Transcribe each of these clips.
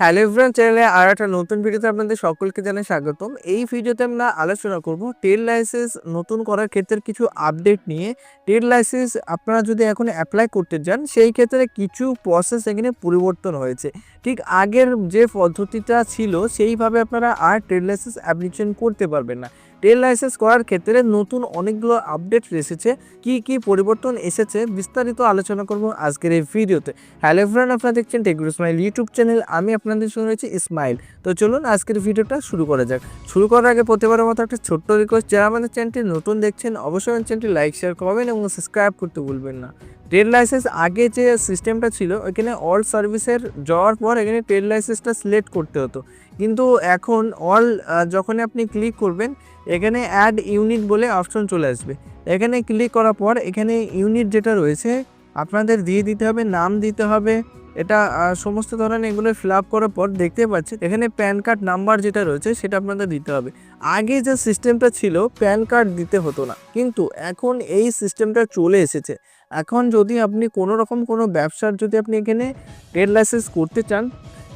Hello everyone চ্যানেলে আর একটা নতুন ভিডিওতে আপনাদের সকলকে জানাই স্বাগতম। এই ভিডিওতে আমরা আলোচনা করব ট্রেড লাইসেন্স নতুন করার ক্ষেত্রে কিছু আপডেট নিয়ে। ট্রেড লাইসেন্স আপনারা যদি এখন অ্যাপ্লাই করতে যান, সেই ক্ষেত্রে কিছু প্রসেস এখানে পরিবর্তন হয়েছে। ঠিক আগের যে পদ্ধতিটা ছিল, সেইভাবে আপনারা আর ট্রেড লাইসেন্স অ্যাপ্লিকেশন করতে পারবেন না। ট্রেড লাইসেন্স করার ক্ষেত্রে নতুন অনেকগুলো আপডেট এসেছে। কি কি পরিবর্তন এসেছে বিস্তারিত আলোচনা করব আজকের এই ভিডিওতে। হ্যালো ফ্রেন্ড আপনারা দেখছেন টেকগুলো স্মাইল ইউটিউব চ্যানেল আমি আপনাদের সঙ্গে রয়েছি ইসমাইল তো চলুন আজকের ভিডিওটা শুরু করা যাক। শুরু করার আগে প্রতিবারের মতো একটা ছোট্ট রিকোয়েস্ট যারা আমাদের চ্যানেলটি নতুন দেখছেন, অবশ্যই চ্যানেলটি লাইক শেয়ার করবেন এবং সাবস্ক্রাইব করতে ভুলবেন না। ট্রেড লাইসেন্স আগে যে সিস্টেমটা ছিল, ওইখানে অল সার্ভিসের যাওয়ার পর এখানে ট্রেড লাইসেন্সটা সিলেক্ট করতে হতো। কিন্তু এখন অল যখন আপনি ক্লিক করবেন এখানে অ্যাড ইউনিট বলে অপশন চলে আসবে। এখানে ক্লিক করার পর এখানে ইউনিট যেটা রয়েছে, আপনাদের দিয়ে দিতে হবে, নাম দিতে হবে। এটা সমস্ত ধরনের এগুলো ফিল আপ করার পর দেখতে পাচ্ছেন, এখানে প্যান কার্ড নাম্বার যেটা রয়েছে সেটা আপনাদের দিতে হবে। আগে যে সিস্টেমটা ছিল প্যান কার্ড দিতে হতো না। কিন্তু এখন এই সিস্টেমটা চলে এসেছে। এখন যদি আপনি কোনো রকম কোনো ব্যবসার, যদি আপনি এখানে ট্রেড লাইসেন্স করতে চান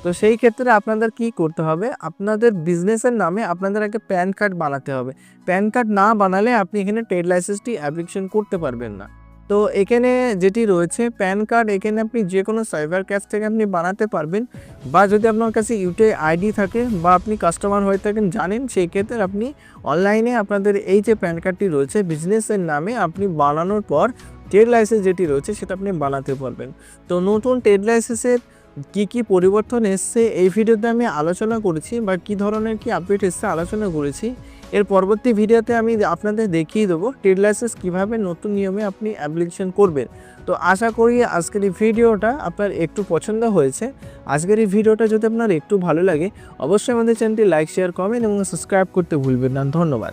তো সেই ক্ষেত্রে আপনাদের কি করতে হবে? আপনাদের বিজনেসের নামে আপনাদের আগে প্যান কার্ড বানাতে হবে। প্যান কার্ড না বানালে আপনি এখানে ট্রেড লাইসেন্সটি অ্যাপ্লিকেশন করতে পারবেন না। তো এখানে যেটি রয়েছে প্যান কার্ড এখানে আপনি যে কোনো সাইবার ক্যাশ থেকে আপনি বানাতে পারবেন বা যদি আপনার কাছে ইউটিআই আইডি থাকে বা আপনি কাস্টমার হয়ে থাকেন, জানেন সেই ক্ষেত্রে আপনি অনলাইনে আপনাদের এই যে প্যান কার্ডটি রয়েছে বিজনেসের নামে আপনি বানানোর পর ট্রেড লাইসেন্স যেটি রয়েছে, সেটা আপনি বানাতে পারবেন। তো নতুন ট্রেড লাইসেন্সের কী কী পরিবর্তন এসছে এই ভিডিওতে আমি আলোচনা করেছি বা কী ধরনের কি আপডেট এসছে আলোচনা করেছি। এর পরবর্তী ভিডিওতে আমি আপনাদের দেখিয়ে দেবো ট্রেড লাইসেন্স কীভাবে নতুন নিয়মে আপনি অ্যাপ্লিকেশন করবেন। তো আশা করি আজকের এই ভিডিওটা আপনার একটু পছন্দ হয়েছে। আজকের এই ভিডিওটা যদি আপনার একটু ভালো লাগে, অবশ্যই আমাদের চ্যানেলটি লাইক শেয়ার কমেন্ট এবং সাবস্ক্রাইব করতে ভুলবেন না। ধন্যবাদ।